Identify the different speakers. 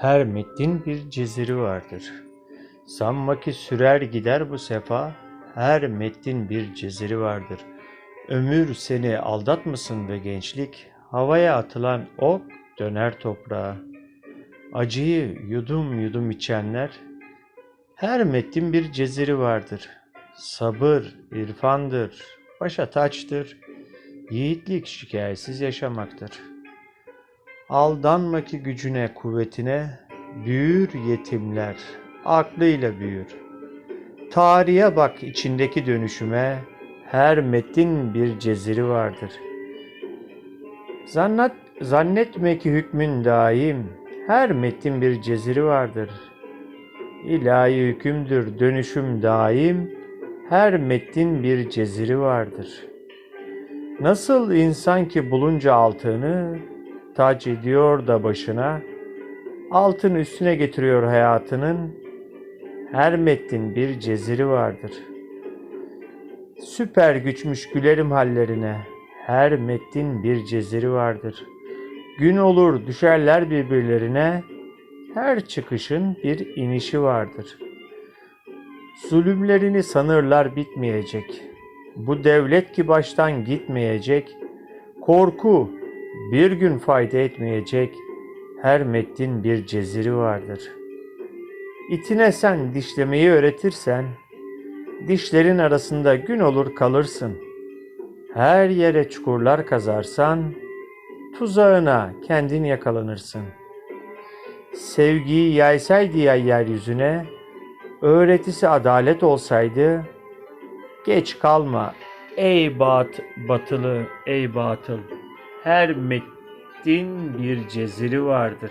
Speaker 1: Her metnin bir ceziri vardır. Sanma ki sürer gider bu sefa, her metnin bir ceziri vardır. Ömür seni aldatmasın ve gençlik, havaya atılan ok döner toprağa. Acıyı yudum yudum içenler, her metnin bir ceziri vardır. Sabır, irfandır, başa taçtır, yiğitlik şikayetsiz yaşamaktır. Aldanma ki gücüne, kuvvetine, büyür yetimler, aklıyla büyür. Tarihe bak içindeki dönüşüme, her metin bir ceziri vardır. Zannet, zannetme ki hükmün daim, her metin bir ceziri vardır. İlahi hükümdür dönüşüm daim, her metin bir ceziri vardır. Nasıl insan ki bulunca altını, tac ediyor da başına, altın üstüne getiriyor hayatının, her metnin bir ceziri vardır. Süper güçmüş gülerim hallerine, her metnin bir ceziri vardır. Gün olur düşerler birbirlerine, her çıkışın bir inişi vardır. Zulümlerini sanırlar bitmeyecek. Bu devlet ki baştan gitmeyecek. Korku bir gün fayda etmeyecek. Her metnin bir ceziri vardır. İtine sen dişlemeyi öğretirsen, dişlerin arasında gün olur kalırsın. Her yere çukurlar kazarsan, tuzağına kendin yakalanırsın. Sevgiyi yaysaydı ya yeryüzüne, öğretisi adalet olsaydı, geç kalma ey bat batılı ey batıl. Her metnin bir ceziri vardır.